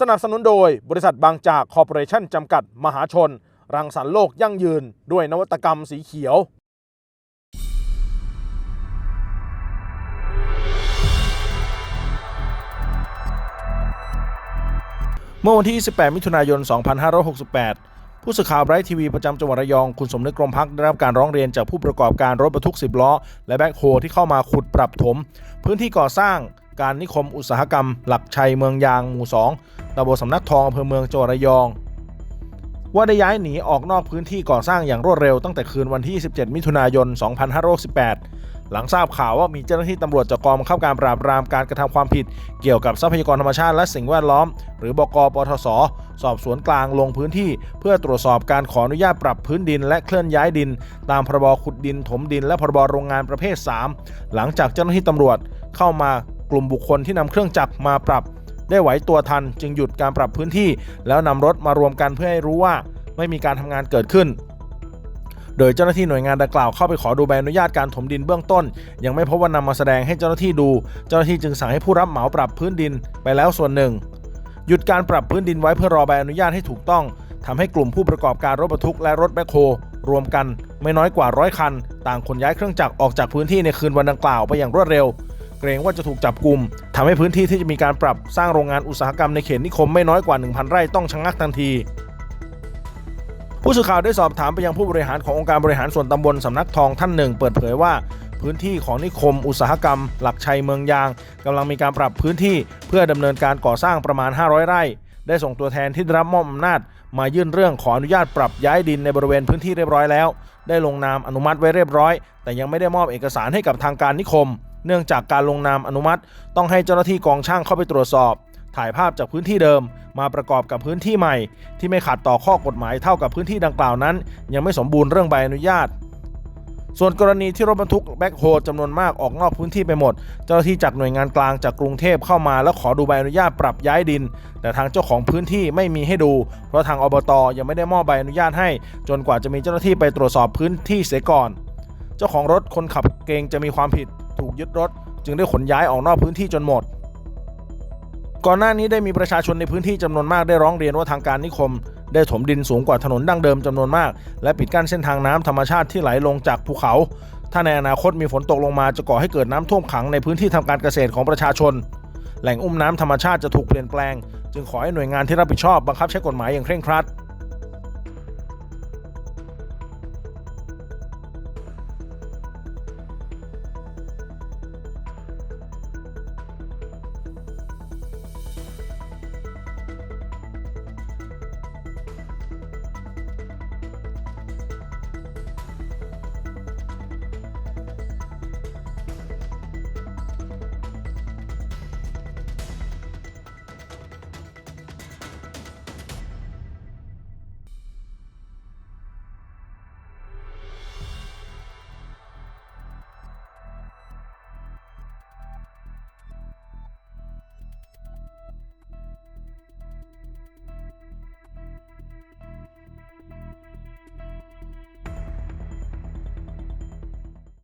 สนับสนุนโดยบริษัทบางจากคอร์ปอเรชั่นจำกัดมหาชน รังสรรค์โลกยั่งยืน ด้วยนวัตกรรมสีเขียว เมื่อวันที่28มิถุนายน 2568 ผู้สื่อข่าวไบรท์ทีวีประจำจังหวัดระยอง คุณสมนึกกรมพักได้รับการร้องเรียนจากผู้ประกอบการรถบรรทุก 10 ล้อ และแบ็คโฮที่เข้ามาขุดปรับถม พื้นที่ก่อสร้าง การนิคมอุตสาหกรรม หลักชัยเมืองยางหมู่ 2ตำบลสำนักทองอำเภอเมืองจังหวัดระยอง ว่าได้ย้ายหนีออกนอกพื้นที่ก่อสร้างอย่างรวดเร็วตั้งแต่คืนวันที่ 17 มิถุนายน 2568หลังทราบข่าวว่ามีเจ้าหน้าที่ตำรวจจากกองบังคับการปราบปรามการกระทำความผิด เกี่ยวกับทรัพยากรธรรมชาติและสิ่งแวดล้อม หรือบกปทศสอบสวนกลางลงพื้นที่ เพื่อตรวจสอบการขออนุญาตปรับพื้นดิน และเคลื่อนย้ายดิน ตามพรบขุดดินถมดิน และพรบโรงงานประเภท 3 หลังจากเจ้าหน้าที่ตำรวจเข้ามา กลุ่มบุคคลที่นำเครื่องจักรมาปรับ ได้ไหวตัวทันจึงหยุดการปรับพื้นที่ แล้วนำรถมารวมกันเพื่อให้รู้ว่าไม่มีการทำงานเกิดขึ้น โดยเจ้าหน้าที่หน่วยงานดังกล่าวเข้าไปขอดูใบอนุญาตการถมดินเบื้องต้น ยังไม่พบว่านำมาแสดงให้เจ้าหน้าที่ดู เจ้าหน้าที่จึงสั่งให้ผู้รับเหมาปรับพื้นดินไปแล้วส่วนหนึ่ง หยุดการปรับพื้นดินไว้เพื่อรอใบอนุญาตให้ถูกต้องทำให้กลุ่มผู้ประกอบการรถบรรทุกและรถแบคโฮรวมกันไม่น้อยกว่าร้อยคัน ต่างขนย้ายเครื่องจักรออกจากพื้นที่ในคืนวันดังกล่าวไปอย่างรวดเร็ว รงว่าจะถูกจับกลุ่มทำให้พื้นที่ที่จะมีการปรับสร้างโรงงานอุตสาหกรรมในเขตนิคมไม่น้อยกว่า 1,000 ไร่ต้องชะงักทันที ผู้สื่อข่าวได้สอบถามไปยังผู้บริหารขององค์การบริหารส่วนตำบลสำนักทองท่านหนึ่ง เปิดเผยว่าพื้นที่ของนิคมอุตสาหกรรม หลักชัยเมืองยางกำลังมีการปรับพื้นที่เพื่อดำเนินการก่อสร้างประมาณ 500 ไร่ ได้ส่งตัวแทนที่ได้รับมอบอำนาจ มายื่นเรื่องขออนุญาตปรับย้ายดินในบริเวณพื้นที่เรียบร้อยแล้ว ได้ลงนามอนุมัติไว้เรียบร้อย แต่ยังไม่ได้มอบเอกสารให้กับทางการนิคม เนื่องจากการลงนามอนุมัติ ต้องให้เจ้าหน้าที่กองช่างเข้าไปตรวจสอบ ถ่ายภาพจากพื้นที่เดิม มาประกอบกับพื้นที่ใหม่ ที่ไม่ขัดต่อข้อกฎหมายเท่ากับพื้นที่ดังกล่าวนั้น ยังไม่สมบูรณ์เรื่องใบอนุญาตส่วนกรณีที่รถบรรทุกแบ็คโฮจำนวนมากออกนอกพื้นที่ไปหมด เจ้าหน้าที่จากหน่วยงานกลางจากกรุงเทพเข้ามาแล้วขอดูใบอนุญาตปรับย้ายดิน แต่ทางเจ้าของพื้นที่ไม่มีให้ดู เพราะทางอบตยังไม่ได้มอบใบอนุญาตให้ จนกว่าจะมีเจ้าหน้าที่ไปตรวจสอบพื้นที่เสียก่อน เจ้าของรถคนขับเกงจะมีความผิด ถูกยึดรถ จึงได้ขนย้ายออกนอกพื้นที่จนหมด ก่อนหน้านี้ได้มีประชาชนในพื้นที่จำนวนมากได้ร้องเรียนว่าทางการนิคม ได้ถมดินสูงกว่าถนนดั้งเดิมจำนวนมาก และปิดกั้นเส้นทางน้ำธรรมชาติที่ไหลลงจากภูเขา ถ้าในอนาคตมีฝนตกลงมาจะก่อให้เกิดน้ำท่วมขังในพื้นที่ทำการเกษตรของประชาชน แหล่งอุ้มน้ำธรรมชาติจะถูกเปลี่ยนแปลง จึงขอให้หน่วยงานที่รับผิดชอบบังคับใช้กฎหมายอย่างเคร่งครัด